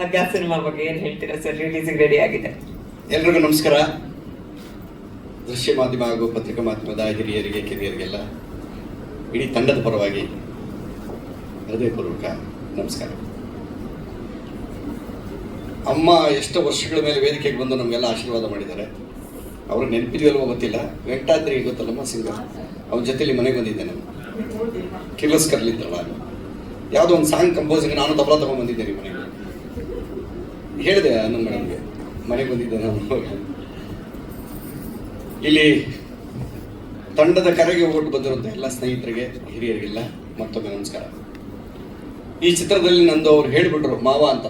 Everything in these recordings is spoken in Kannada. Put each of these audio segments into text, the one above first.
ಹಗ್ಗ ಸಿನಿಮಾ ಬಗ್ಗೆ ಏನು ಹೇಳ್ತೀರಾ ಸರ್? ರಿಲೀಸಿಗೆ ರೆಡಿ ಆಗಿದೆ. ಎಲ್ರಿಗೂ ನಮಸ್ಕಾರ. ದೃಶ್ಯ ಮಾಧ್ಯಮ ಹಾಗೂ ಪತ್ರಿಕಾ ಮಾಧ್ಯಮದ ಹಿರಿಯರಿಗೆ, ಕಿರಿಯರಿಗೆಲ್ಲ ಇಡೀ ತಂಡದ ಪರವಾಗಿ ಹೃದಯಪೂರ್ವಕ ನಮಸ್ಕಾರ. ಅಮ್ಮ ಎಷ್ಟು ವರ್ಷಗಳ ಮೇಲೆ ವೇದಿಕೆಗೆ ಬಂದು ನಮಗೆಲ್ಲ ಆಶೀರ್ವಾದ ಮಾಡಿದ್ದಾರೆ. ಅವರು ನೆನಪಿದೆಯಲ್ವೋ ಗೊತ್ತಿಲ್ಲ. ವೆಂಕಟಾದ್ರಿ ಗೊತ್ತಲ್ಲಮ್ಮ ಸಿಂಗರ್? ಅವ್ರ ಜೊತೆಲಿ ಮನೆಗೆ ಬಂದಿದ್ದೆ ನಾನು. ಕಿರ್ಲಸ್ಕರ್ಲಿದ್ರಲ್ಲ ಯಾವುದೋ ಒಂದು ಸಾಂಗ್ ಕಂಪೋಸಿಂಗ್ ನಾನು ತಬಲ ತಗೊಂಡ್ಬಂದಿದ್ದೆ ರೀ ಮನೆಗೆ. ಹೇಳಿದೆ ನಮ್ಮ ಮೇಡಮ್ಗೆ. ಮನೆಗೆ ಬಂದಿದ್ದೆ ನಾನು ಇಲ್ಲಿ ತಂಡದ ಕರೆಗೆ ಹೋಗ್ಬಿಟ್ಟು ಬಂದಿರುವಂಥ ಎಲ್ಲ ಸ್ನೇಹಿತರಿಗೆ ಹಿರಿಯರಿಗೆಲ್ಲ ಮತ್ತೊಮ್ಮೆ ನಮಸ್ಕಾರ. ಈ ಚಿತ್ರದಲ್ಲಿ ನಂದು ಅವ್ರು ಹೇಳಿಬಿಟ್ರು ಮಾವ ಅಂತ.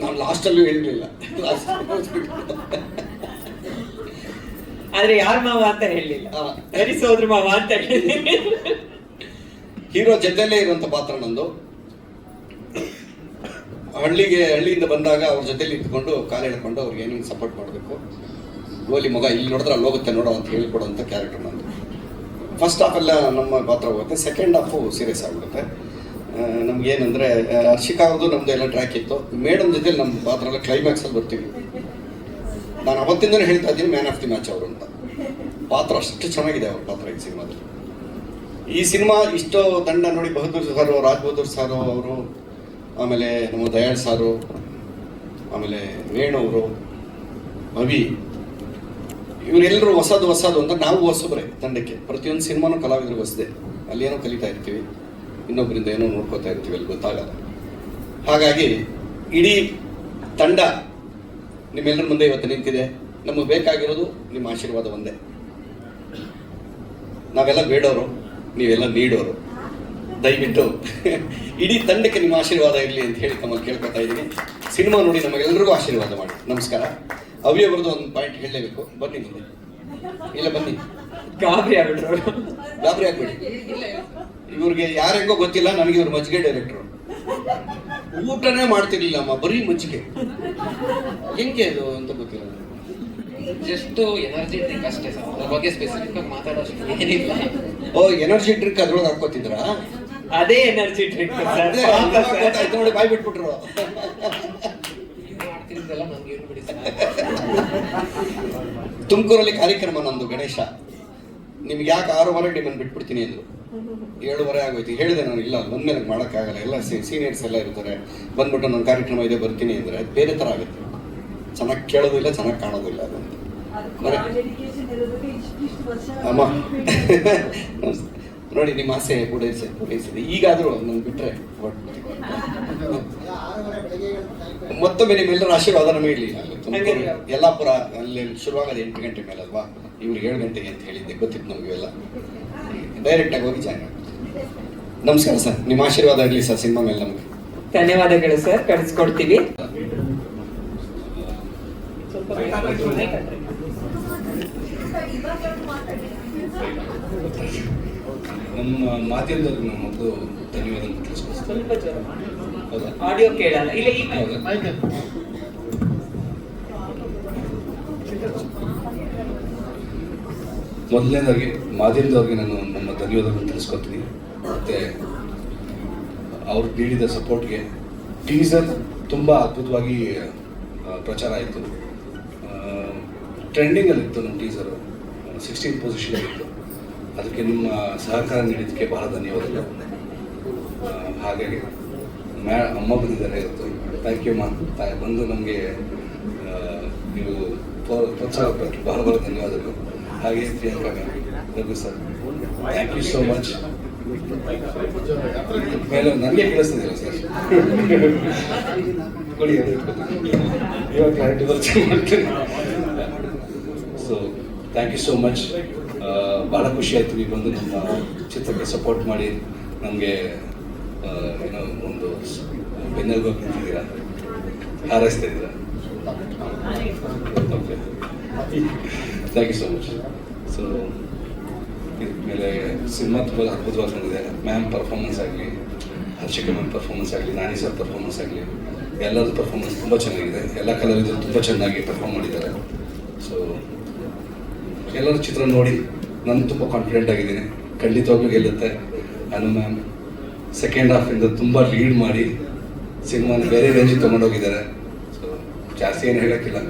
ನಾನು ಲಾಸ್ಟಲ್ಲೂ ಹೇಳಲಿಲ್ಲ ಆದ್ರೆ ಯಾರು ಮಾವ ಅಂತ ಹೇಳಲಿಲ್ಲ. ಸೋದ್ರ ಮಾವ ಅಂತ ಹೀರೋ ಜೊತೆಯಲ್ಲೇ ಇರುವಂತ ಪಾತ್ರ ನಂದು. ಹಳ್ಳಿಗೆ, ಹಳ್ಳಿಯಿಂದ ಬಂದಾಗ ಅವ್ರ ಜೊತೆಲಿ ಇದ್ಕೊಂಡು ಕಾಲು ಎಳ್ಕೊಂಡು ಅವ್ರಿಗೆ ಏನೇನು ಸಪೋರ್ಟ್ ಮಾಡಬೇಕು. ಗೋಲಿ ಮಗ, ಇಲ್ಲಿ ನೋಡಿದ್ರೆ ಅಲ್ಲಿ ಹೋಗುತ್ತೆ ನೋಡೋ ಅಂತ ಹೇಳಿಕೊಡುವಂಥ ಕ್ಯಾರೆಕ್ಟರ್ ನಂದು. ಫಸ್ಟ್ ಹಾಫ್ ನಮ್ಮ ಪಾತ್ರ ಹೋಗುತ್ತೆ ಸೆಕೆಂಡ್ ಹಾಫು ಸೀರಿಯಸ್ ಆಗಿಬಿಡುತ್ತೆ. ನಮ್ಗೇನಂದರೆ ಹರ್ಷಿಕಾ ಅವ್ರದ್ದು ನಮ್ಮದು ಎಲ್ಲ ಟ್ರ್ಯಾಕ್ ಇತ್ತು. ಮೇಡಮ್ ಜೊತೆಲಿ ನಮ್ಮ ಪಾತ್ರ ಎಲ್ಲ ಕ್ಲೈಮ್ಯಾಕ್ಸಲ್ಲಿ ಬರ್ತೀವಿ. ನಾನು ಅವತ್ತಿಂದನೂ ಹೇಳ್ತಾ ಇದ್ದೀನಿ ಮ್ಯಾನ್ ಆಫ್ ದಿ ಮ್ಯಾಚ್ ಅವರು ಅಂತ. ಪಾತ್ರ ಅಷ್ಟು ಚೆನ್ನಾಗಿದೆ ಅವ್ರ ಪಾತ್ರ ಈ ಸಿನಿಮಾದಲ್ಲಿ. ಈ ಸಿನಿಮಾ ಇಷ್ಟೋ ತಂಡ ನೋಡಿ ಬಹದ್ದೂರ್ ಸರ್ ರಾಜ್ ಬಹದ್ದೂರ್ ಸರ್ ಅವರು ಆಮೇಲೆ ನಮ್ಮ ದಯಾಳ್ ಸಾರು, ಆಮೇಲೆ ವೇಣು ಅವರು ಅವಿ ಇವರೆಲ್ಲರೂ ಹೊಸದು ಹೊಸದು ಅಂತ ನಾವು ಹೊಸಬ್ರೆ ತಂಡಕ್ಕೆ. ಪ್ರತಿಯೊಂದು ಸಿನಿಮಾನು ಕಲಾವಿದರು ಹೊಸದೆ. ಏನೋ ಕಲಿತಾ ಇರ್ತೀವಿ. ಇನ್ನೊಬ್ಬರಿಂದ ಏನೋ ನೋಡ್ಕೋತಾ ಇರ್ತೀವಿ ಅಲ್ಲಿ ಗೊತ್ತಾಗಲ್ಲ. ಹಾಗಾಗಿ ಇಡೀ ತಂಡ ನಿಮ್ಮೆಲ್ಲರ ಮುಂದೆ ಇವತ್ತು ನಿಂತಿದೆ. ನಮಗೆ ಬೇಕಾಗಿರೋದು ನಿಮ್ಮ ಆಶೀರ್ವಾದ ಒಂದೇ. ನಾವೆಲ್ಲ ಬೇಡೋರು, ನೀವೆಲ್ಲ ನೀಡೋರು. ದಯವಿಟ್ಟು ಇಡೀ ತಂಡಕ್ಕೆ ನಿಮ್ಮ ಆಶೀರ್ವಾದ ಇರಲಿ ಅಂತ ಹೇಳಿ ತಮ್ಮ ಕೇಳ್ಕೊತಾ ಇದ್ದೀನಿ. ಸಿನಿಮಾ ನೋಡಿ ನಮಗೆಲ್ಲರಿಗೂ ಆಶೀರ್ವಾದ ಮಾಡಿ. ನಮಸ್ಕಾರ. ಅವ್ಯ ಅವ್ರದ್ದು ಒಂದು ಪಾಯಿಂಟ್ ಹೇಳಲೇಬೇಕು. ಬನ್ನಿ ಬನ್ನಿ ಇಲ್ಲ ಬನ್ನಿ. ಗಾಬರಿ ಆಗ್ಬಿಟ್ರು ಅವ್ರು. ಗಾಬರಿ ಆಗ್ಬಿಡಿ. ಇವ್ರಿಗೆ ಯಾರೆಂಗೋ ಗೊತ್ತಿಲ್ಲ ನನಗೆ ಇವ್ರು ಮಜ್ಜಿಗೆ ಡೈರೆಕ್ಟ್ರು ಊಟನೇ ಮಾಡ್ತಿರ್ಲಿಲ್ಲ ಅಮ್ಮ ಬರೀ ಮಜ್ಜಿಗೆ. ಹೆಂಗೆ ಅದು ಅಂತ ಗೊತ್ತಿಲ್ಲ. ಜಸ್ಟ್ ಎನರ್ಜಿ ಡ್ರಿಂಕ್ ಅಷ್ಟೇ ಸರ್. ಅದ್ರ ಬಗ್ಗೆ ಸ್ಪೆಸಿಫಿಕ್ ಆಗಿ ಮಾತಾಡೋಷ್ಟು ಏನಿಲ್ಲ. ಓ ಎನರ್ಜಿ ಡ್ರಿಂಕ್ ಅದ್ರೊಳಗೆ ಹಾಕೋತಿದ್ರಾ ಅದೇ ಎನರ್ಜಿ ನೋಡಿ ಬಾಯ್ ಬಿಟ್ಬಿಟ್ರು ತುಮಕೂರಲ್ಲಿ ಕಾರ್ಯಕ್ರಮ ನಮ್ದು ಗಣೇಶ. ನಿಮ್ಗೆ ಯಾಕೆ ಆರೂವರೆಗೆ ನಿಮ್ಮನ್ನು ಬಿಟ್ಬಿಡ್ತೀನಿ ಅಂದ್ರು. ಏಳುವರೆ ಆಗೋಯ್ತು. ಹೇಳಿದೆ ನಾನು ಇಲ್ಲ ಬಂದ್ಮೇಲೆ ಮಾಡೋಕ್ಕಾಗಲ್ಲ. ಎಲ್ಲ ಸೀನಿಯರ್ಸ್ ಎಲ್ಲ ಇರ್ತಾರೆ. ಬಂದ್ಬಿಟ್ಟು ನನ್ನ ಕಾರ್ಯಕ್ರಮ ಇದೆ ಬರ್ತೀನಿ ಅಂದರೆ ಬೇರೆ ಥರ ಆಗುತ್ತೆ. ಚೆನ್ನಾಗಿ ಕೇಳೋದಿಲ್ಲ ಚೆನ್ನಾಗಿ ಕಾಣೋದಿಲ್ಲ ಅದಂತ ಅಮ್ಮ. ಅಮ್ಮ ನೋಡಿ ನಿಮ್ಮ ಆಸೆ ಪೂರೈಸಿ ಪೂರೈಸಿದೆ ಈಗಾದರೂ ನನ್ಗೆ ಬಿಟ್ಟರೆ ಮತ್ತೊಮ್ಮೆ ನಿಮ್ಮೆಲ್ಲರ ಆಶೀರ್ವಾದ ನಮಗೆ ಇರಲಿ. ಅಲ್ಲಿ ತುಮಕೂರು ಯಲ್ಲಾಪುರ ಅಲ್ಲಿ ಶುರುವಾಗದ ಎಂಟು ಗಂಟೆ ಮೇಲೆ ಅಲ್ವಾ ಇವ್ರಿಗೆ ಏಳು ಗಂಟೆಗೆ ಅಂತ ಹೇಳಿದ್ದೆ ಗೊತ್ತಿತ್ತು ನಮಗೂ ಎಲ್ಲ ಡೈರೆಕ್ಟಾಗಿ ಹೋಗಿ ಜಾಯ್ನ್ ನಮಸ್ಕಾರ ಸರ್ ನಿಮ್ಮ ಆಶೀರ್ವಾದ ಆಗಲಿ ಸರ್ ಸಿನಿಮಾ ಮೇಲೆ ನಮಗೆ. ಧನ್ಯವಾದಗಳು ಸರ್ ಕಳಿಸ್ಕೊಡ್ತೀವಿ. ನಮ್ಮ ಮಾಧ್ಯಮದವ್ರಿಗೆ ನಾವು ಮೊದಲು ಧನ್ಯವಾದ ಸ್ವಲ್ಪ ಜೋರ ಹೌದಾ ಆಡಿಯೋ ಕೇಳಲ್ಲ. ಇಲ್ಲ ಈಗ ಹೌದಾ? ಮೊದಲನೇದಾಗಿ ಮಾಧ್ಯಮದವ್ರಿಗೆ ನಾನು ನಮ್ಮ ಧನ್ಯವಾದಗಳನ್ನು ತಿಳಿಸ್ಕೊತೀನಿ ಮತ್ತೆ ಅವ್ರು ನೀಡಿದ ಸಪೋರ್ಟ್ಗೆ ಟೀಸರ್ ತುಂಬ ಅದ್ಭುತವಾಗಿ ಪ್ರಚಾರ ಆಯಿತು. ಟ್ರೆಂಡಿಂಗಲ್ಲಿತ್ತು ನಮ್ಮ ಟೀಸರು ಸಿಕ್ಸ್ಟೀನ್ ಇತ್ತು. ಅದಕ್ಕೆ ನಿಮ್ಮ ಸಹಕಾರ ನೀಡಿದ್ದಕ್ಕೆ ಬಹಳ ಧನ್ಯವಾದಗಳು. ಹಾಗಾಗಿ ಮ್ಯಾ ಅಮ್ಮ ಬಂದಿದ್ದಾರೆ ಇವತ್ತು. ಥ್ಯಾಂಕ್ ಯು ಮಾ. ತಾಯಿ ಬಂದು ನಮಗೆ ನೀವು ಪ್ರೋ- ಪ್ರೋತ್ಸಾಹ ಕೊಟ್ಟು ಬಹಳ ಬಹಳ ಧನ್ಯವಾದಗಳು. ಹಾಗೆ Priyanka ma'am Raghu sir thank you so much ಮೇಲೆ ನನಗೆ ಕೇಳಿಸ್ತಿದ್ದೀರ ಸರ್ ಕೊಡಿ. ಇವಾಗ ಕ್ಲಾರಿಟಿ ಬರ್ತೀನಿ ಥ್ಯಾಂಕ್ ಯು ಸೋ ಮಚ್ ಭಾಳ ಖುಷಿ ಆಯಿತು ನೀವು ಬಂದು ನಮ್ಮ ಚಿತ್ರಕ್ಕೆ ಸಪೋರ್ಟ್ ಮಾಡಿ. ನಮಗೆ ಏನೋ ಒಂದು ಬೆನ್ನೆಲುಬು ನಿಂತಿದ್ದೀರಾ ಹಾರೈಸ್ತಾ ಇದ್ದೀರಾ? Okay thank you so much so ಮೇಲೆ ಸಿನಿಮಾ ತುಂಬ ಅದ್ಭುತವಾಗಿ ಬಂದಿದೆ. ಮ್ಯಾಮ್ ಪರ್ಫಾರ್ಮೆನ್ಸ್ ಆಗಲಿ, ಹರ್ಷಿಕ ಮ್ಯಾಮ್ ಪರ್ಫಾರ್ಮೆನ್ಸ್ ಆಗಲಿ, ನಾನಿ ಸರ್ ಪರ್ಫಾರ್ಮೆನ್ಸ್ ಆಗಲಿ ಎಲ್ಲರದ್ದು ಪರ್ಫಾರ್ಮೆನ್ಸ್ ತುಂಬ ಚೆನ್ನಾಗಿದೆ. ಎಲ್ಲ ಕಲಾವಿದರು ತುಂಬ ಚೆನ್ನಾಗಿ ಪರ್ಫಾರ್ಮ್ ಮಾಡಿದ್ದಾರೆ. ಸೊ ಎಲ್ಲರೂ ಚಿತ್ರ ನೋಡಿ ನಾನು ತುಂಬ ಕಾನ್ಫಿಡೆಂಟ್ ಆಗಿದ್ದೀನಿ. ಖಂಡಿತವಾಗ್ಲೂ ಗೆಲ್ಲುತ್ತೆ. ಅನು ಮ್ಯಾಮ್ ಸೆಕೆಂಡ್ ಹಾಫಿಂದ ತುಂಬ ಲೀಡ್ ಮಾಡಿ ಸಿನಿಮಾನ ಬೇರೆ ರೇಂಜಿಗೆ ತೊಗೊಂಡೋಗಿದ್ದಾರೆ ಸೊ ಜಾಸ್ತಿ ಏನು ಹೇಳೋಕ್ಕಿಲ್ಲ.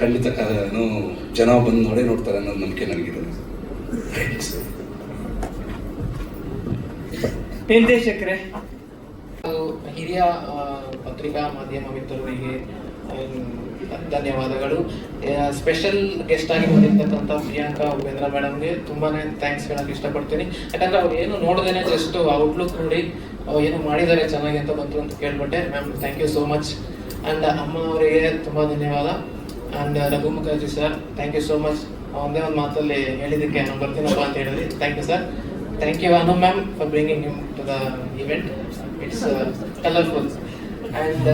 ಖಂಡಿತ ಜನ ಬಂದು ನೋಡೇ ನೋಡ್ತಾರೆ ಅನ್ನೋ ನಂಬಿಕೆ ನನಗಿದೆ. ನಿರ್ದೇಶಕರೇ. ಹಿರಿಯ ಪತ್ರಿಕಾ ಮಾಧ್ಯಮ ಮಿತ್ರರಿಗೆ ಧನ್ಯವಾದಗಳು. ಸ್ಪೆಷಲ್ ಗೆಸ್ಟ್ ಆಗಿ ಬಂದಿರ್ತಕ್ಕಂಥ ಪ್ರಿಯಾಂಕಾ ಉಪೇಂದ್ರ ಮೇಡಮ್ಗೆ ತುಂಬಾನೇ ಥ್ಯಾಂಕ್ಸ್ ಹೇಳಕ್ ಇಷ್ಟಪಡ್ತೀನಿ. ಯಾಕಂದ್ರೆ ಅವ್ರು ಏನು ನೋಡ್ದೇನೆ ಜಸ್ಟ್ ಔಟ್ಲುಕ್ ನೋಡಿ ಏನು ಮಾಡಿದ್ದಾರೆ ಚೆನ್ನಾಗಿ ಅಂತ ಬಂತು ಅಂತ ಕೇಳ್ಬಿಟ್ಟೆ. Ma'am thank you so much and ಅಮ್ಮ ಅವರಿಗೆ ತುಂಬಾ ಧನ್ಯವಾದ. And Raghu Mukherjee sir thank you so much ಒಂದೇ ಒಂದು ಮಾತಲ್ಲಿ ಹೇಳಿದ್ದಕ್ಕೆ ನಾನು ಬರ್ತೀನಪ್ಪ ಅಂತ ಹೇಳಿದ್ರಿ. Thank you sir thank you Anu ma'am for bringing him to the event it's colourful and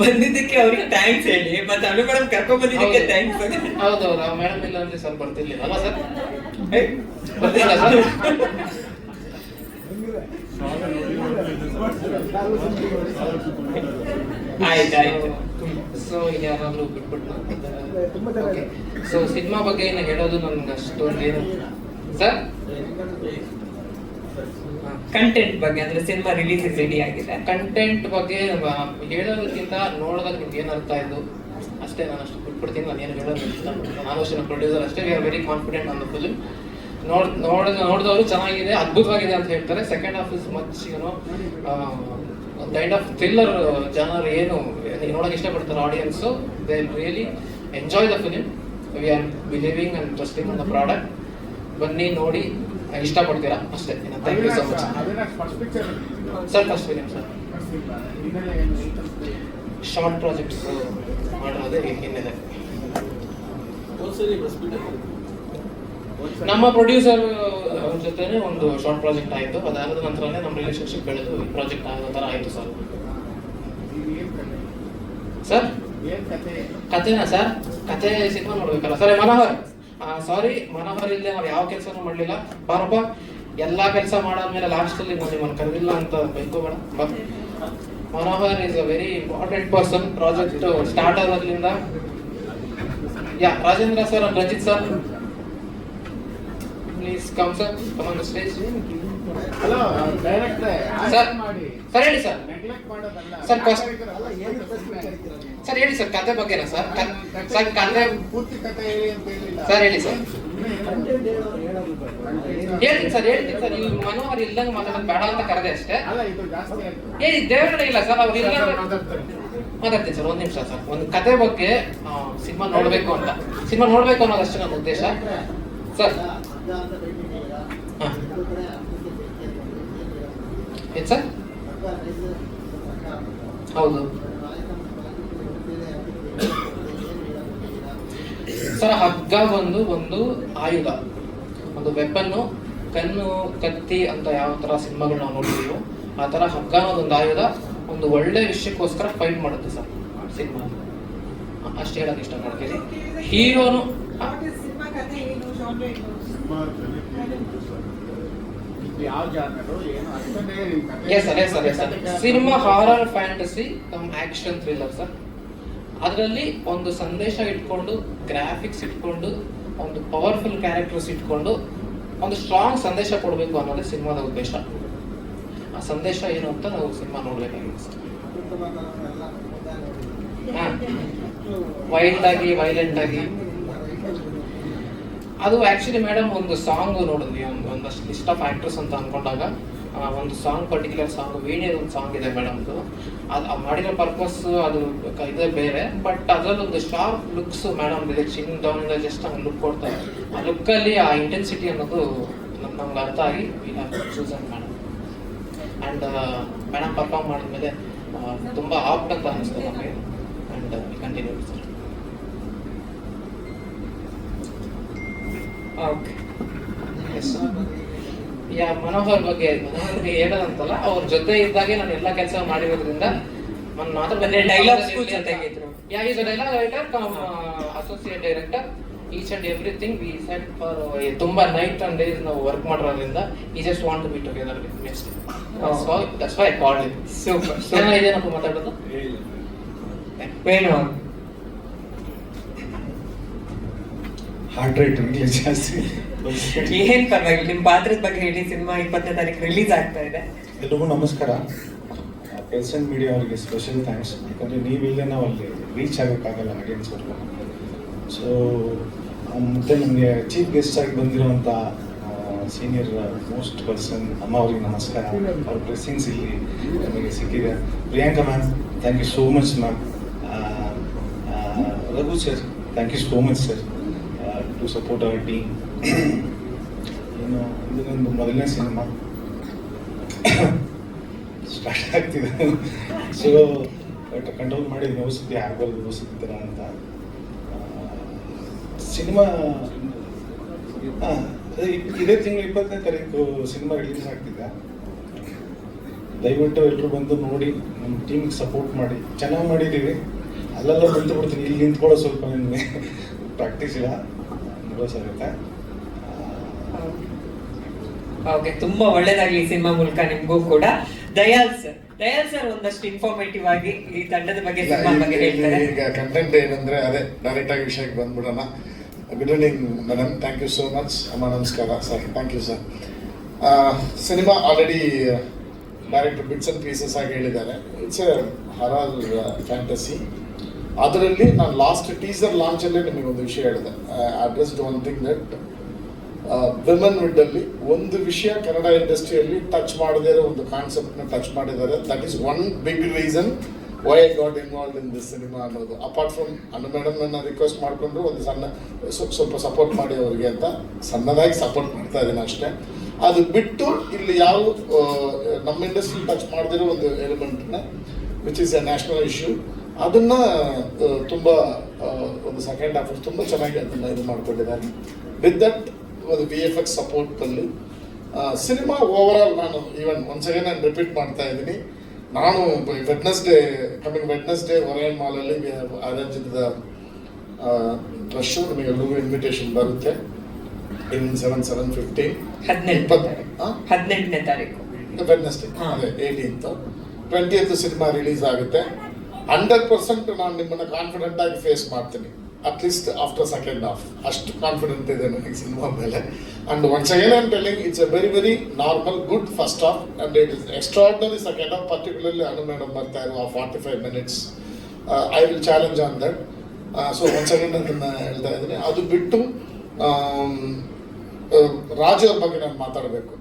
ಬಂದಿದ್ದಕ್ಕೆ ಅವ್ರಿಗೆ ಥ್ಯಾಂಕ್ಸ್ ಹೇಳಿ. ಮತ್ತೆ ಅನು ಮೇಡಮ್ ಕರ್ಕೊಂಡ್ ಬಂದಿದ್ದಕ್ಕೆ ಥ್ಯಾಂಕ್ಸ್ ಹೌದೌದು ಆ ಮೇಡಮ್ ಇಲ್ಲ ಅಂದ್ರೆ ಸರ್ ಬರ್ತಿರ್ಲಿಲ್ಲ. ಅಲ್ವಾ ಸರ್ ಬರ್ತಿಲ್ಲ ಸರ್ ಸೊ ಯಾರಾದ್ರೂ ಬಿಟ್ಬಿಟ್ಟು ಸೊ ಸಿನಿಮಾ ಬಗ್ಗೆ ಏನು ಹೇಳೋದು ನನ್ಗೆ ಅಷ್ಟೊಂದೇನು ಸರ್ ಕಂಟೆಂಟ್ ಬಗ್ಗೆ, ಅಂದ್ರೆ ಸಿನಿಮಾ ರಿಲೀಸ್ ರೆಡಿ ಆಗಿದೆ. ಕಂಟೆಂಟ್ ಬಗ್ಗೆ ಹೇಳೋದಕ್ಕಿಂತ ನೋಡೋದಕ್ಕೆ ನಿಮ್ಗೆ ಏನು ಅರ್ಥ ಆಯ್ತು? ಅಷ್ಟೇ ನಾನು ಅಷ್ಟು ಬಿಟ್ಬಿಡ್ತೀನಿ, ನಾನು ಏನು ಹೇಳೋದು ನಾನು ಅಷ್ಟೇ ಪ್ರೊಡ್ಯೂಸರ್ ಅಷ್ಟೇ we are very confident on film ನೋಡ್, ನೋಡ, ನೋಡಿದವರು ಚೆನ್ನಾಗಿದೆ, ಅದ್ಭುತವಾಗಿದೆ ಅಂತ ಹೇಳ್ತಾರೆ. ಸೆಕೆಂಡ್ ಹಾಫ್ ಇಸ್ ಮಚ್ ಏನೋ ಕೈಂಡ್ ಆಫ್ ಥ್ರಿಲ್ಲರ್ ಜನರು ಏನು ನೋಡೋಕೆ ಇಷ್ಟಪಡ್ತಾರೆ audience they really enjoy the film we are believing and trusting on the product ಬನ್ನಿ ನೋಡಿ. ಇಷ್ಟಪಡ್ತೀರಾ? ಅಷ್ಟೇ. Thank you so much sir first film sir short projects ಮಾಡೋದೇ ಹಿನ್ನೆಲೆ. ನಮ್ಮ ಪ್ರೊಡ್ಯೂಸರ್ ಜೊತೆನೆ ಒಂದು ಶಾರ್ಟ್ ಪ್ರಾಜೆಕ್ಟ್ ಆಯಿತು. ಅದಾದ ನಂತರನೇ ನಮ್ಮ ರಿಲೇಷನ್ಶಿಪ್ ಬೆಳೆದು ಈ ಪ್ರಾಜೆಕ್ಟ್ ಆಗೋ ಥರ ಆಯಿತು ಸರ್ ಸರ್ ಕಥೆನಾ ಸರ್ ಕತೆ ಸಿನಿಮಾ ನೋಡ್ಬೇಕಲ್ಲ. ಸರ್ ಮನೋಹರ್? ಸಾರಿ ಮನೋಹರ್ ಇಲ್ಲದೆ ನಾವು ಯಾವ ಕೆಲಸನೂ ಮಾಡಲಿಲ್ಲ. ಬಾರಪ್ಪ, ಎಲ್ಲಾ ಕೆಲಸ ಮಾಡಾದ್ಮೇಲೆ ಲಾಸ್ಟ್ ಅಲ್ಲಿ ನಾನು ನಿಮ್ಮನ್ನು ಕರೆದಿಲ್ಲ ಅಂತ ಬೈಕೋಬೇಡ ಬಾ Manohar is a very important person project start ಆಗೋದ್ರಿಂದ yeah Rajendra sir Ranjith sir please come sir come on stage sir sir ಹೇಳಿ ಸರ್ ಸರ್, ಫಸ್ಟ್ ಅಲ್ಲ, ಏನು ಪ್ರಶ್ನೆ? ಸರ್ ಹೇಳಿ ಸರ್ ಕತೆ ಬಗ್ಗೆನಾ ಸರ್ ಸರ್ ಕತೆ ಪೂರ್ತಿ ಕಥೆ ಹೇಳಿ ಅಂತ ಹೇಳಿಲ್ಲ. ಸರ್, ಹೇಳಿ ಸರ್. ಹೇಳ್ತೀನಿ ಸರ್ ಹೇಳ್ತೀನಿ ಸರ್ ನೀವು ಮನೋಹರ್ ಇಲ್ದಂಗೆ ಮಾತಾಡೋದು ಬೇಡ ಅಂತ ಕರೆದೆ ಅಷ್ಟೇ. ಅಲ್ಲ ಇದು ಜಾಸ್ತಿ ಆಯ್ತು. ಏ ದೇವರೇ ಇಲ್ಲ ಸರ್ ಅವ್ರು ಇಲ್ಲ ಮಾತಾಡ್ತೀನಿ ಸರ್ ಒಂದ್ ನಿಮಿಷ ಸರ್ ಒಂದು ಕತೆ ಬಗ್ಗೆ ಸಿನಿಮಾ ನೋಡಬೇಕು ಅಂತ. ಸಿನಿಮಾ ನೋಡ್ಬೇಕು ಅನ್ನೋದಷ್ಟೇ ನನ್ನ ಉದ್ದೇಶ. ಸರ್ ಹಾ. ಏನ್ ಸರ್ ಹೌದು ಸರ್ ಹಗ್ಗ ಬಂದು ಒಂದು ಆಯುಧ. ಒಂದು ವೆಪನ್ನು ಕಣ್ಣು ಕತ್ತಿ ಅಂತ ಯಾವ ತರ ಸಿನಿಮಾಗಳು ನಾವು ನೋಡ್ತೀವೋ ಆ ತರ ಹಗ್ಗ ಅನ್ನೋದೊಂದು ಆಯುಧ ಒಂದು ಒಳ್ಳೆ ವಿಷಯಕ್ಕೋಸ್ಕರ ಫೈಟ್ ಮಾಡುತ್ತೆ ಸರ್ ಸಿನಿಮಾ. ಅಷ್ಟು ಹೇಳಕ್ ಇಷ್ಟಪಡ್ತೀನಿ. ಹೀರೋನು yes sir yes sir yes sir cinema horror fantasy cum action thriller sir ಅದರಲ್ಲಿ ಒಂದು ಸಂದೇಶ ಇಟ್ಕೊಂಡು ಗ್ರಾಫಿಕ್ಸ್ ಇಟ್ಕೊಂಡು ಒಂದು ಪವರ್ಫುಲ್ ಕ್ಯಾರೆಕ್ಟರ್ಸ್ ಇಟ್ಕೊಂಡು ಒಂದು ಸ್ಟ್ರಾಂಗ್ ಸಂದೇಶ ಕೊಡಬೇಕು ಅನ್ನೋದೇ ಸಿನಿಮಾದ ಉದ್ದೇಶ. ಆ ಸಂದೇಶ ಏನು ಅಂತ ನಾವು ಸಿನಿಮಾ ನೋಡ್ಬೇಕಾಗಿದೆ ಸರ್. ವೈಲ್ಡ್ ಆಗಿ ವೈಲೆಂಟ್ ಆಗಿ. ಅದು ಆಕ್ಚುಲಿ ಮೇಡಮ್ ಒಂದು ಸಾಂಗ್ ನೋಡಿದ್ವಿ. ಒಂದು ಒಂದಷ್ಟು ಲಿಸ್ಟ್ ಆಫ್ ಆಕ್ಟರ್ಸ್ ಅಂತ ಅನ್ಕೊಂಡಾಗ ಒಂದು ಸಾಂಗ್ ಪರ್ಟಿಕ್ಯುಲರ್ ಸಾಂಗ್ ವೀಣೆದು ಒಂದು ಸಾಂಗ್ ಇದೆ ಮೇಡಮ್ ಅದು ಅದು ಮಾಡಿರೋ ಪರ್ಪಸ್ ಅದು ಇದೇ ಬೇರೆ ಬಟ್ ಅದ್ರಲ್ಲಿ ಒಂದು ಶಾರ್ಪ್ ಲುಕ್ಸ್ ಮೇಡಮ್ ಇದೆ. ಚಿನ್ ಡೌನ್ ಇಂದ ಜಸ್ಟ್ ಹಂಗೆ ಲುಕ್ ಕೊಡ್ತಾರೆ ಆ ಲುಕ್ಕಲ್ಲಿ ಆ ಇಂಟೆನ್ಸಿಟಿ ಅನ್ನೋದು ನಮ್- ನಮ್ಗೆ ಅರ್ಥ ಆಗಿ chosen madam and madam perform ಮಾಡಿದ್ಮೇಲೆ ತುಂಬ ಆಪ್ಟ್ ಅಂತ ಅನಿಸ್ತು ನಮಗೆ. And continue sir okay. Yeah Manohar ಬಗ್ಗೆ ಮನೋಹರ್ ಬಗ್ಗೆ ಹೇಳೋದಂತಲ್ಲ ಅವ್ರ ಜೊತೆ ಇದ್ದಾಗೆ ನಾನು ಎಲ್ಲ ಕೆಲಸ ಮಾಡಿರೋದ್ರಿಂದ ನಾನು ಅಂದ್ರೆ dialogues ಅಂತ. ಜೊತೆಗಿದ್ರು. Yeah is dialogue writer cum associate director each and everything we set for ತುಂಬಾ ನೈಟ್ ಅಂಡ್ ಡೇಸ್ ನಾವು ವರ್ಕ್ ಮಾಡಿರೋದ್ರಿಂದ ಈ just want to be together with next that's why called super ಚೆನ್ನಾಗಿದೇನಪ್ಪ ಮಾತಾಡೋದು? ವೇಣು ಹಾರ್ಟ್ ರೇಟ್ ಜಾಸ್ತಿ. ಏನ್ ಪರವಾಗಿಲ್ಲ ನಿಮ್ಮ ಪಾತ್ರದ ಬಗ್ಗೆ ಹೇಳಿ ಸಿನಿಮಾ ಇಪ್ಪತ್ತನೇ ತಾರೀಕು ರಿಲೀಸ್ ಆಗ್ತಾ ಇದೆ. ಎಲ್ರಿಗೂ ನಮಸ್ಕಾರ. ಪ್ರೆಸ್ ಆ್ಯಂಡ್ ಮೀಡಿಯಾ ಅವರಿಗೆ ಸ್ಪೆಷಲ್ ಥ್ಯಾಂಕ್ಸ್ ಯಾಕಂದರೆ ನೀವಿಲ್ಲದೆ ನಾವು ಅಲ್ಲಿ ರೀಚ್ ಆಗೋಕ್ಕಾಗಲ್ಲ ಆಡಿಯನ್ಸ್ವರೆಗೂ ಸೊ ಮತ್ತು ನಮಗೆ ಚೀಫ್ ಗೆಸ್ಟ್ ಆಗಿ ಬಂದಿರುವಂಥ ಸೀನಿಯರ್ ಮೋಸ್ಟ್ ಪರ್ಸನ್ ಅಮ್ಮ ಅವರಿಗೆ ನಮಸ್ಕಾರ. ಅವ್ರ ಬ್ಲೆಸ್ಸಿಂಗ್ಸ್ ಇಲ್ಲಿ ನಮಗೆ ಸಿಕ್ಕಿದೆ. Priyanka ma'am thank you so much ma'am Raghu sir thank you so much sir to support our team ಏನು ಇದು ನಂದು ಮೊದಲನೇ ಸಿನಿಮಾ. ಸ್ಟಾರ್ಟ್ ಆಗ್ತಿದೆ. ಸೊ ಕಂಟ್ರೋಲ್ ಮಾಡಿ ನೋವು ಆಗಬಾರ್ದು ನೋವು ಅಂತ. ಸಿನಿಮಾ, ಹಾಂ ಇದೇ ತಿಂಗಳು ಇಪ್ಪತ್ತನೇ ತಾರೀಕು ಸಿನಿಮಾ ರಿಲೀಸ್ ಆಗ್ತಿದೆ. ದಯವಿಟ್ಟು ಎಲ್ಲರೂ ಬಂದು ನೋಡಿ, ನಮ್ಮ ಟೀಮ್ಗೆ ಸಪೋರ್ಟ್ ಮಾಡಿ. ಚೆನ್ನಾಗಿ ಮಾಡಿದ್ದೀವಿ. ಅಲ್ಲೆಲ್ಲ ಬಂದು ಬಿಡ್ತೀನಿ ಇಲ್ಲಿ ನಿಂತ್ಕೊಳ್ಳೋ ಸ್ವಲ್ಪ ನಿಮಗೆ ಪ್ರಾಕ್ಟೀಸ್ ಇಲ್ಲ. ಆಗುತ್ತೆ ಓಕೆ ತುಂಬಾ ಒಳ್ಳೇದಾಗ್ಲಿ ಈ ಸಿನಿಮಾ ಮೂಲಕ ನಿಮಗೂ ಕೂಡ. ದಯಾಲ್ ಸರ್ ದಯಾಲ್ ಸರ್ ಒಂದಷ್ಟು ಇನ್ಫಾರ್ಮೇಟಿವ್ ಆಗಿ ಈ ತಂಡದ ಬಗ್ಗೆ ಸಿನಿಮಾ ಬಗ್ಗೆ ಈಗ- ಹೇಳ್ತಾರೆ. ಈಗ ಕಂಟೆಂಟ್ ಏನಂದ್ರೆ ಅದೇ ಡೈರೆಕ್ಟ್ ಆಗಿ ವಿಷಯಕ್ಕೆ ಬಂದ್ಬಿಡೋಣ. Good evening madam thank you so much ಅಮ್ಮ ನಮಸ್ಕಾರ. Sir thank you sir cinema already director bits and pieces ಆಗಿ ಹೇಳಿದ್ದಾರೆ. ಇಟ್ಸ್ ಎ ಹರಾಲ್ ಫ್ಯಾಂಟಸಿ ಅದರಲ್ಲಿ ನಾನು ಲಾಸ್ಟ್ ಟೀಸರ್ ಲಾಂಚಲ್ಲೇ ನಿಮಗೆ ಒಂದು ವಿಷಯ ಹೇಳಿದೆ. Addressed one thing that women ಅಲ್ಲಿ ಒಂದು ವಿಷಯ ಕನ್ನಡ ಇಂಡಸ್ಟ್ರಿಯಲ್ಲಿ ಟಚ್ ಮಾಡದೇ ಇರೋ ಒಂದು ಕಾನ್ಸೆಪ್ಟ್ನ ಟಚ್ ಮಾಡಿದ್ದಾರೆ. That is one big reason why I got involve in this cinema ಅನ್ನೋದು. ಅಪಾರ್ಟ್ ಫ್ರಮ್ ಅನ್ನ ಮೇಡಮ್ ನನ್ನ ರಿಕ್ವೆಸ್ಟ್ ಮಾಡಿಕೊಂಡು ಒಂದು ಸಣ್ಣ ಸ್ವಲ್ಪ ಸ್ವಲ್ಪ ಸಪೋರ್ಟ್ ಮಾಡಿ ಅವರಿಗೆ ಅಂತ ಸಣ್ಣದಾಗಿ ಸಪೋರ್ಟ್ ಮಾಡ್ತಾ ಇದ್ದೀನಿ ಅಷ್ಟೇ. ಅದು ಬಿಟ್ಟು ಇಲ್ಲಿ ಯಾವ ನಮ್ಮ ಇಂಡಸ್ಟ್ರಿ ಟಚ್ ಮಾಡದಿರೋ ಒಂದು ಎಲಿಮೆಂಟ್ನ which is a national issue ಅದನ್ನ ತುಂಬ ಒಂದು ಸೆಕೆಂಡ್ ಹಾಫ್ ತುಂಬ ಚೆನ್ನಾಗಿ ಅದನ್ನ ಇದು ಮಾಡ್ಕೊಂಡಿದ್ದಾರೆ. ವಿತ್ ದಟ್ ಒಂದು ಬಿ ಎಫ್ ಎಕ್ಸ್ ಸಪೋರ್ಟಲ್ಲಿ ಸಿನಿಮಾ ಓವರ್ ಆಲ್ ನಾನು ಈವನ್ ಅಗೇನ್ ನಾನು ರಿಪೀಟ್ ಮಾಡ್ತಾ ಇದ್ದೀನಿ. ನಾನು ವೆಡ್ನೆಸ್ಡೇ ಕಮಿಂಗ್ ವೆಡ್ನೆಸ್ಡೇ ಒರಯನ್ ಮಾಲಲ್ಲಿ ಅರೇಂಜ್ ದ ನಿಮಗೆ ಎಲ್ಲರಿಗೂ ಇನ್ವಿಟೇಷನ್ ಬರುತ್ತೆ. ಇನ್ ಸೆವೆನ್ ಸೆವೆನ್ ಫಿಫ್ಟೀನ್ ಹದಿನೆಂಟು ಹದಿನೆಂಟನೇ ತಾರೀಕು. ವೆಡ್ನೆಸ್ಡೇ ಡೇ ಅದೇ ಏಯ್ಟೀನ್ತ್ ಟ್ವೆಂಟಿಯತ್ ಸಿನಿಮಾ ರಿಲೀಸ್ ಆಗುತ್ತೆ. ಹಂಡ್ರೆಡ್ ಪರ್ಸೆಂಟ್ ನಾನು ನಿಮ್ಮನ್ನ ಕಾನ್ಫಿಡೆಂಟ್ ಆಗಿ ಫೇಸ್ ಮಾಡ್ತೀನಿ. At least after second half ಅಷ್ಟು ಕಾನ್ಫಿಡೆಂಟ್ ಇದೆ ನನಗೆ ಸಿನಿಮಾ ಮೇಲೆ. And once again am telling it's a very very normal good first half and it is extraordinary second half particularly Anu madam ಬರ್ತಾ ಇರುವ forty five minutes I will challenge on that so once again ನಾನು ಹೇಳ್ತಾ ಇದ್ದೀನಿ. ಅದು ಬಿಟ್ಟು ಆಮ್, ರಾಜು ಅವ್ರ ಬಗ್ಗೆ ನಾನು ಮಾತಾಡಬೇಕು.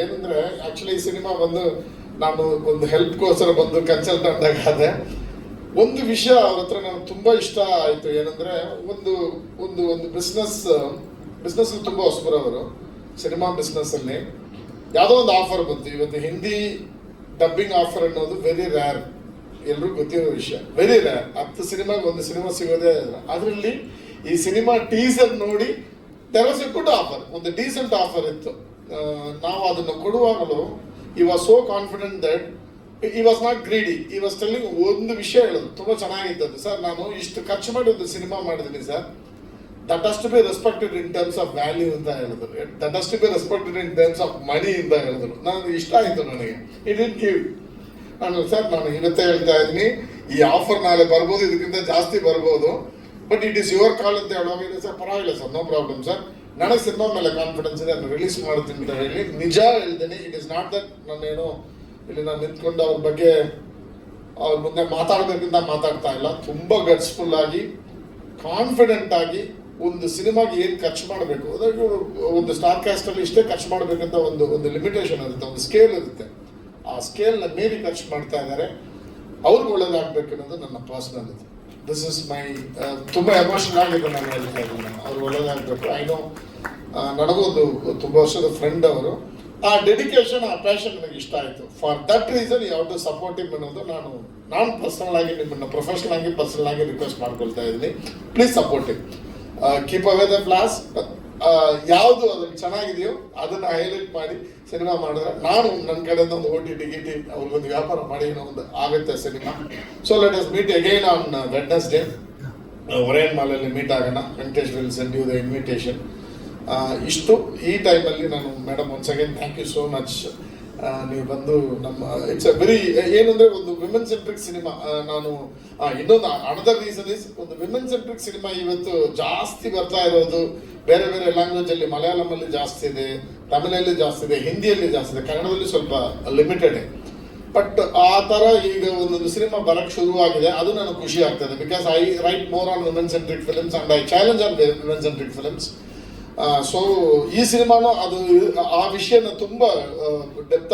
ಏನಂದ್ರೆ ಆ್ಯಕ್ಚುಲಿ ಈ ಸಿನಿಮಾ ಬಂದು ನಾನು ಒಂದು ಹೆಲ್ಪ್ಗೋಸ್ಕರ ಬಂದು ಕನ್ಸಲ್ಟೆಂಟ್ ಆಗಾದೆ ಒಂದು ವಿಷಯ ಅವ್ರ ಹತ್ರ ನನಗೆ ತುಂಬಾ ಇಷ್ಟ ಆಯ್ತು. ಏನಂದ್ರೆ ಒಂದು ಒಂದು ಒಂದು ಬಿಸ್ನೆಸ್ ಬಿಸ್ನೆಸ್ ತುಂಬಾ ಹೊಸಬರವರು ಸಿನಿಮಾ ಬಿಸ್ನೆಸ್ ಅಲ್ಲಿ. ಯಾವುದೋ ಒಂದು ಆಫರ್ ಬಂತು. ಇವತ್ತು ಹಿಂದಿ ಡಬ್ಬಿಂಗ್ ಆಫರ್ ಅನ್ನೋದು ವೆರಿ ರ್ಯಾರ್ ಎಲ್ರಿಗೂ ಗೊತ್ತಿರೋ ವಿಷಯ. ವೆರಿ ರ್ಯಾರ್ ಹತ್ತು ಸಿನಿಮಾಗೆ ಒಂದು ಸಿನಿಮಾ ಸಿಗೋದೇ ಅದರಲ್ಲಿ ಈ ಸಿನಿಮಾ ಟೀಸರ್ ನೋಡಿ ದೆರ್ ವಾಸ್ ಆಫರ್ ಒಂದು ಡೀಸೆಂಟ್ ಆಫರ್ ಇತ್ತು. ನಾವು ಅದನ್ನು ಕೊಡುವಾಗಲೂ he was so confident that he was not greedy he was telling ಒಂದು ವಿಷಯ ಹೇಳೋದು. ತುಂಬಾ ಚೆನ್ನಾಗಿದ್ದದ್ದು. ಸರ್, ನಾನು ಇಷ್ಟು ಖರ್ಚು ಮಾಡಿ ಒಂದು ಸಿನಿಮಾ ಮಾಡಿದ್ದೀನಿ, ಸರ್. ದಟ್ ಅಷ್ಟು be respected in terms of value ಅಂತ ಹೇಳಿದ್ರು. ದಟ್ ಅಷ್ಟು be respected in terms of money ಅಂತ ಹೇಳಿದ್ರು. ನಾನು ಇಷ್ಟ ಆಯಿತು ನನಗೆ. ಇಟ್ ಇನ್ ಗಿವ್ ನಾನು, ಸರ್, ನಾನು ಇವತ್ತೇ ಹೇಳ್ತಾ ಇದ್ದೀನಿ. ಈ ಆಫರ್ ನಾಳೆ ಬರ್ಬೋದು, ಇದಕ್ಕಿಂತ ಜಾಸ್ತಿ ಬರ್ಬೋದು. But it is your call ಅಂತ ಹೇಳುವಾಗ ಸರ್, ಪರವಾಗಿಲ್ಲ, ಸರ್ ನೋ ಪ್ರಾಬ್ಲಮ್ ಸರ್. ನನಗೆ ಸಿನಿಮಾ ಮೇಲೆ ಕಾನ್ಫಿಡೆನ್ಸ್ ಇದೆ ನಾನು ರಿಲೀಸ್ ಮಾಡ್ತೀನಿ ಅಂತ ಹೇಳಿ ನಿಜ ಹೇಳ್ತೇನೆ. ಇಟ್ ಇಸ್ ನಾಟ್ ದಟ್ ನಾನೇನು ಇಲ್ಲಿ ನಾನು ನಿಂತ್ಕೊಂಡು ಅವ್ರ ಬಗ್ಗೆ ಅವ್ರ ಮುಂದೆ ಮಾತಾಡೋದಕ್ಕಿಂತ ಮಾತಾಡ್ತಾ ಇಲ್ಲ. ತುಂಬಾ ಗಟ್ಸ್ಫುಲ್ ಆಗಿ ಕಾನ್ಫಿಡೆಂಟ್ ಆಗಿ ಒಂದು ಸಿನಿಮಾಗೆ ಏನು ಖರ್ಚು ಮಾಡಬೇಕು? ಅದಕ್ಕೆ ಒಂದು ಸ್ಟಾರ್ ಕ್ಯಾಸ್ಟ್ ಅಲ್ಲಿ ಇಷ್ಟೇ ಖರ್ಚು ಮಾಡಬೇಕಂತ ಒಂದು ಒಂದು ಲಿಮಿಟೇಷನ್ ಇರುತ್ತೆ, ಒಂದು ಸ್ಕೇಲ್ ಇರುತ್ತೆ. ಆ ಸ್ಕೇಲ್ನ ಮೀರಿ ಖರ್ಚು ಮಾಡ್ತಾ ಇದ್ದಾರೆ ಅವ್ರಿಗೆ ಒಳ್ಳೇದಾಗಬೇಕು ಅನ್ನೋದು ನನ್ನ ಪರ್ಸನಲ್ ಇದು. ದಿಸ್ ಇಸ್ ಮೈ ತುಂಬ ಎಮೋಷನಲ್ ಆಗಿದೆ ನಾನು ಹೇಳ್ತಾ ಇದ್ದೀನಿ. ಅವ್ರು ಒಳ್ಳೇದಾಗಬೇಕು. ಐ ನೋ ಒಂದು ತುಂಬ ವರ್ಷದ ಫ್ರೆಂಡ್ ಅವರು. ಆ ಡೆಡಿಕೇಶನ್ ಆ ಪ್ಯಾಷನ್ ನನಗೆ ಇಷ್ಟ ಆಯಿತು. ಫಾರ್ ದಟ್ ರೀಸನ್ ಯಾವ ಟು ಸಪೋರ್ಟ್ ಇಮ್ ಅನ್ನೋದು ನಾನು ನಾನ್ ಪರ್ಸನಲ್ ಆಗಿ ನಿಮ್ಮನ್ನು ಪ್ರೊಫೆಷನಲ್ ಆಗಿ ಪರ್ಸನಲ್ ಆಗಿ ರಿಕ್ವೆಸ್ಟ್ ಮಾಡ್ಕೊಳ್ತಾ ಇದ್ದೀನಿ. Please support him keep away the flaws ಯಾವುದು ಅದ್ರಲ್ಲಿ ಚೆನ್ನಾಗಿದೆಯೋ ಅದನ್ನ ಹೈಲೈಟ್ ಮಾಡಿ ಸಿನಿಮಾ ಮಾಡಿದ್ರೆ ನಾನು ನನ್ನ ಕಡೆಯಿಂದ ಒಂದು ಓ ಟಿ ಟಿ ಗಿಟಿ ಅವ್ರಿಗೊಂದು ವ್ಯಾಪಾರ ಮಾಡಿ ಏನೋ ಒಂದು ಆಗುತ್ತೆ cinema so let us meet again on Wednesday Orion ಮಾಲಲ್ಲಿ meet ಆಗೋಣ. Venkatesh will send you the invitation ಇಷ್ಟು ಈ ಟೈಮಲ್ಲಿ ನಾನು madam once again thank you so much ನೀವು ಬಂದು ನಮ್ಮ ಇಟ್ಸ್ ವೆರಿ ಏನಂದ್ರೆ ಒಂದು ವಿಮೆನ್ ಸೆಂಟ್ರಿಕ್ ಸಿನಿಮಾ ನಾನು ಇನ್ನೊಂದು ಅನದರ್ ರೀಸನ್ ಇಸ್ ಒಂದು ವಿಮೆನ್ ಸೆಂಟ್ರಿಕ್ ಸಿನಿಮಾ ಇವತ್ತು ಜಾಸ್ತಿ ಬರ್ತಾ ಇರೋದು ಬೇರೆ ಬೇರೆ ಲ್ಯಾಂಗ್ವೇಜ್ ಅಲ್ಲಿ ಮಲಯಾಳಂ ಅಲ್ಲಿ ಜಾಸ್ತಿ ಇದೆ, ತಮಿಳಲ್ಲಿ ಜಾಸ್ತಿ ಇದೆ, ಹಿಂದಿಯಲ್ಲಿ ಜಾಸ್ತಿ ಇದೆ, ಕನ್ನಡದಲ್ಲಿ ಸ್ವಲ್ಪ ಲಿಮಿಟೆಡ್ ಬಟ್ ಆ ತರ ಈಗ ಒಂದೊಂದು ಸಿನಿಮಾ ಬರಕ್ಕೆ ಶುರುವಾಗಿದೆ, ಅದು ನನಗೆ ಖುಷಿ ಆಗ್ತದೆ because I write more on women centric films and I challenge on women centric films so ಈ ಸಿನಿಮಾನು ಅದು, ಆ ವಿಷಯನ ತುಂಬ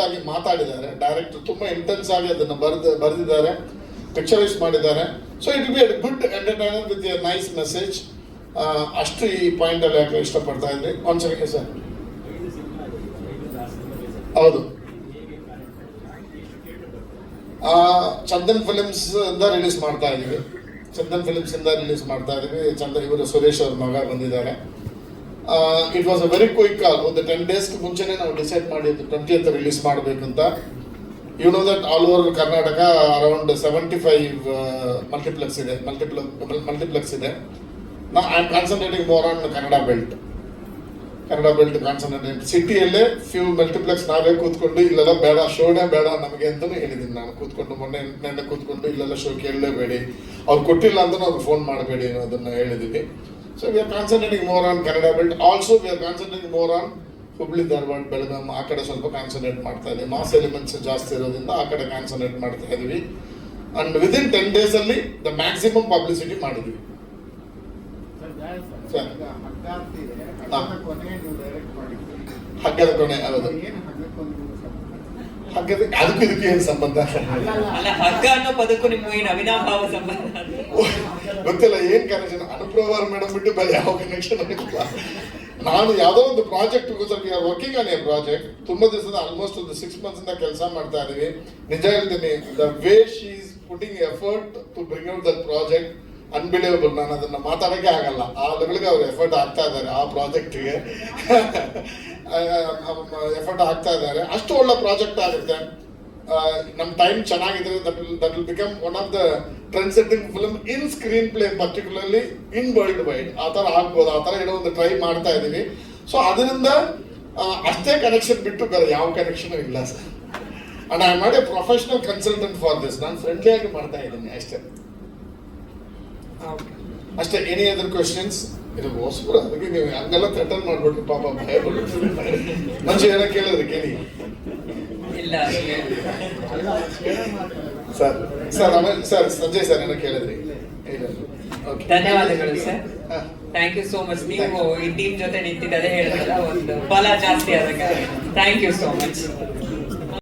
ಆಗಿ ಮಾತಾಡಿದ್ದಾರೆ. ಡೈರೆಕ್ಟರ್ ತುಂಬ ಇಂಟೆನ್ಸ್ ಆಗಿ ಅದನ್ನು ಬರೆದು, ಬರೆದಿದ್ದಾರೆ. ಪಿಕ್ಚರೈಸ್ ಮಾಡಿದ್ದಾರೆ. So it be good entertainer with a nice message ಅಷ್ಟು ಈ ಪಾಯಿಂಟ್ ಅಲ್ಲಿ ಯಾಕೆ ಇಷ್ಟಪಡ್ತಾ ಇದ್ರಿ? ಒಂದು ಸೆಕೆಂಡ್ ಸರ್ ಹೌದು. ಚಂದನ್ ಫಿಲಿಮ್ಸ್ ಇಂದ ರಿಲೀಸ್ ಮಾಡ್ತಾ ಇದೀವಿ ಚಂದನ್ ಫಿಲಿಮ್ಸ್ ಇಂದ ರಿಲೀಸ್ ಮಾಡ್ತಾ ಇದೀವಿ ಚಂದನ್ ಇವರು ಸುರೇಶ್ ಅವ್ರ ಮಗ ಬಂದಿದ್ದಾರೆ. It was a very quick call ಒಂದು ಟೆನ್ ಡೇಸ್ ಮುಂಚೆನೆ ನಾವು ಡಿಸೈಡ್ ಮಾಡಿದ್ದು ಟ್ವೆಂಟಿ ಅಂತ ರಿಲೀಸ್ ಮಾಡಬೇಕಂತ. You know that all over Karnataka around seventy five multiplex ಇದೆ. ಮಲ್ಟಿಪ್ಲ ಮಲ್ಟಿಪ್ಲೆಕ್ಸ್ ಇದೆ. ನಾ I am concentrating more on Kannada belt Kannada belt concentrate ಸಿಟಿಯಲ್ಲೇ few multiplex ನಾವೇ ಕೂತ್ಕೊಂಡು, ಇಲ್ಲೆಲ್ಲ ಬೇಡ ಶೋನೇ ಬೇಡ ನಮಗೆ ಅಂತಲೂ ಹೇಳಿದ್ದೀನಿ ನಾನು. ಕೂತ್ಕೊಂಡು ಮೊನ್ನೆ ನೆನ್ನೆ ಕೂತ್ಕೊಂಡು, ಇಲ್ಲೆಲ್ಲ ಶೋ ಕೇಳಲೇಬೇಡಿ. ಅವ್ರು ಕೊಟ್ಟಿಲ್ಲ ಅಂತಲೂ ಅವ್ರು ಫೋನ್ ಮಾಡಬೇಡಿ ಅನ್ನೋದನ್ನ ಹೇಳಿದ್ದೀವಿ so we are concentrating more on Kannada belt also we are concentrating more on Hubli Dharwad Belgaum ಆ ಕಡೆ ಸ್ವಲ್ಪ ಕಾನ್ಸಂಟ್ರೇಟ್ ಮಾಡ್ತಾ ಇದ್ದೀವಿ. ಮಾಸ್ ಎಲಿಮೆಂಟ್ಸ್ ಜಾಸ್ತಿ ಇರೋದ್ರಿಂದ ಆ ಕಡೆ ಕಾನ್ಸಂಟ್ರೇಟ್ ಮಾಡ್ತಾ ಇದೀವಿ ಅಂಡ್ ವಿದಿನ್ ಟೆನ್ ಡೇಸ್ ಅಲ್ಲಿ ದ ಮ್ಯಾಕ್ಸಿಮಮ್ ಪಬ್ಲಿಸಿಟಿ ಮಾಡಿದ್ವಿ. ಹಗ್ಗದ ಕೊನೆ ಹೌದು. ಹಗ್ಗದ ಅದಕ್ಕೂ ಇದಕ್ಕೆ ಏನು ಸಂಬಂಧ? ಅಲ್ಲ ಹಗ್ಗ ಅನ್ನೋ ಪದಕ್ಕೂ ನಿಮ್ಮ ಏನು ಅವಿನಾಭಾವ ಸಂಬಂಧ? ಗೊತ್ತಿಲ್ಲ ಏನ್ ಕನೆಕ್ಷನ್ ಅನುಪ್ರವಾರ ಮೇಡಮ್ ಬಿಟ್ಟು ಬೇರೆ ಯಾವ ಕನೆಕ್ಷನ್ ಇಲ್ಲ ನಾನು ಯಾವುದೋ ಒಂದು project we are working on a project ತುಂಬಾ ದಿವಸದ ಆಲ್ಮೋಸ್ಟ್ ಒಂದು ಸಿಕ್ಸ್ ಮಂತ್ಸ್ ಇಂದ ಕೆಲಸ ಮಾಡ್ತಾ ಇದೀವಿ. ನಿಜ ಹೇಳ್ತೀನಿ the way she is putting effort to bring out that project unbelievable, ನಾನು ಅದನ್ನ ಮಾತಾಡಕ್ಕೆ ಆಗಲ್ಲ. ಆ ಲೆವೆಲ್ಗೆ ಅವ್ರು ಎಫರ್ಟ್ ಹಾಕ್ತಾ ಇದ್ದಾರೆ ಆ ಪ್ರಾಜೆಕ್ಟ್ಗೆ ಎಫರ್ಟ್ ಹಾಕ್ತಾ ಇದ್ದಾರೆ. ಅಷ್ಟು ಒಳ್ಳೆ ಪ್ರಾಜೆಕ್ಟ್ ಆಗುತ್ತೆ. ನಮ್ಮ ಟೈಮ್ ಚೆನ್ನಾಗಿದ್ರೆ that will that will become one of the trend setting film in screen play particularly in world wide ಆ ಥರ ಆಗ್ಬೋದು ಆ ಥರ ಏನೋ ಒಂದು ಟ್ರೈ ಮಾಡ್ತಾ ಇದ್ದೀವಿ ಸೊ ಅದರಿಂದ ಅಷ್ಟೇ ಕನೆಕ್ಷನ್ ಬಿಟ್ಟು ಬೇರೆ ಯಾವ ಕನೆಕ್ಷನ್ ಇಲ್ಲ ಸರ್ ಅಂಡ್ ಐ ಮಾಡಿ ಪ್ರೊಫೆಷನಲ್ ಕನ್ಸಲ್ಟೆಂಟ್ ಫಾರ್ ದಿಸ್ ನಾನು ಫ್ರೆಂಡ್ಲಿ ಆಗಿ ಮಾಡ್ತಾ ಇದ್ದೀನಿ, ಅಷ್ಟೇ. ಅಷ್ಟೇ ಎನಿ ಅದರ್ ಕ್ವಶನ್ಸ್ ಇದು ಮೋಸ್ಪುರ ಅದಕ್ಕೆ ನೀವು ಹಂಗೆಲ್ಲ ಥ್ರೆಟನ್ ಮಾಡ್ಬಿಟ್ಟು ಪಾಪ ಭಯ ಮನುಷ್ಯ ಏನೋ ಕೇಳಿದ್ರೆ ಕೇಳಿ ಇಲ್ಲ ಸರ್ ಸರ್ ಆಮೇಲೆ ಸರ್ ಸಂಜಯ್ ಸರ್ ಏನೋ ಕೇಳಿದ್ರಿ. ಓಕೆ ಧನ್ಯವಾದಗಳು sir. Thank you so much ನೀವು ಈ ಟೀಮ್ ಜೊತೆ ನಿಂತಿದ್ದೆ ಹೇಳಿದ್ರಲ್ಲ ಒಂದು ಬಲ ಜಾಸ್ತಿ ಆದಾಗ. Thank you so much